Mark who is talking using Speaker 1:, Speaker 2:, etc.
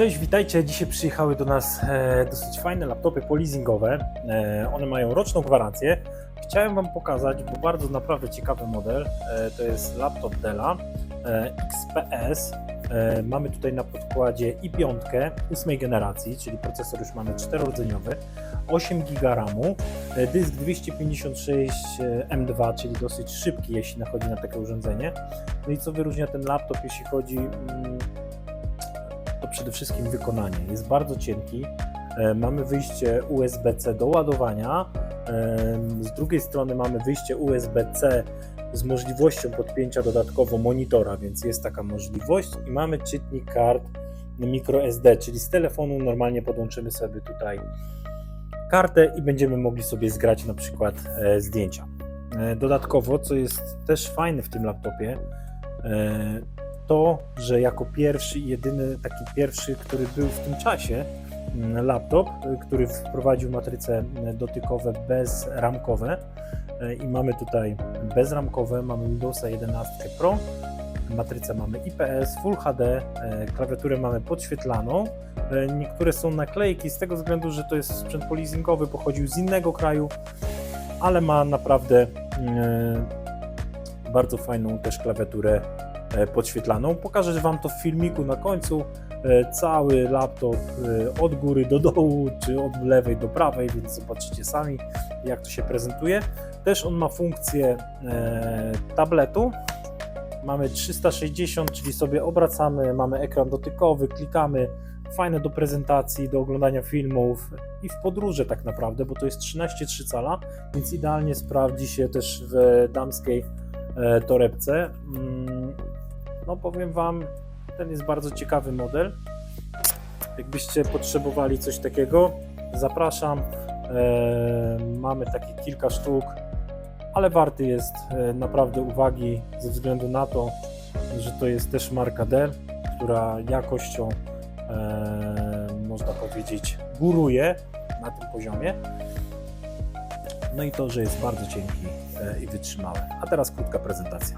Speaker 1: Cześć, witajcie. Dzisiaj przyjechały do nas e, dosyć fajne laptopy poleasingowe. E, one mają roczną gwarancję. Chciałem Wam pokazać, bo bardzo naprawdę ciekawy model. E, to jest laptop Della XPS. Mamy tutaj na podkładzie i5 ósmej generacji, czyli procesor już mamy czterorodzeniowy, 8 GB RAMu, dysk 256 M2, czyli dosyć szybki, jeśli chodzi na takie urządzenie. No i co wyróżnia ten laptop, jeśli chodzi mm, przede wszystkim wykonanie. Jest bardzo cienki. E, Mamy wyjście USB-C do ładowania. E, Z drugiej strony mamy wyjście USB-C z możliwością podpięcia dodatkowo monitora, więc jest taka możliwość. I mamy czytnik kart microSD, czyli z telefonu normalnie podłączymy sobie tutaj kartę i będziemy mogli sobie zgrać na przykład e, zdjęcia. Dodatkowo, co jest też fajne w tym laptopie, to, że jako pierwszy i jedyny taki pierwszy, który był w tym czasie, mm, laptop, y, który wprowadził matryce y, dotykowe bezramkowe y, i mamy tutaj bezramkowe, mamy Windowsa 11 Pro, matrycę mamy IPS, Full HD, klawiaturę mamy podświetlaną. Niektóre są naklejki z tego względu, że to jest sprzęt poleasingowy, pochodził z innego kraju, ale ma naprawdę y, bardzo fajną też klawiaturę podświetlaną. Pokażę Wam to w filmiku na końcu. E, Cały laptop e, od góry do dołu, czy od lewej do prawej, więc zobaczycie sami, jak to się prezentuje. Też on ma funkcję e, tabletu. Mamy 360, czyli sobie obracamy, mamy ekran dotykowy, klikamy. Fajne do prezentacji, do oglądania filmów i w podróże tak naprawdę, bo to jest 13,3 cala, więc idealnie sprawdzi się też w damskiej e, torebce. No powiem Wam, ten jest bardzo ciekawy model. Jakbyście potrzebowali coś takiego, zapraszam. E, Mamy takie kilka sztuk, ale warty jest e, naprawdę uwagi ze względu na to, że to jest też marka Dell, która jakością e, można powiedzieć góruje na tym poziomie. No i to, że jest bardzo cienki i wytrzymały. A teraz krótka prezentacja.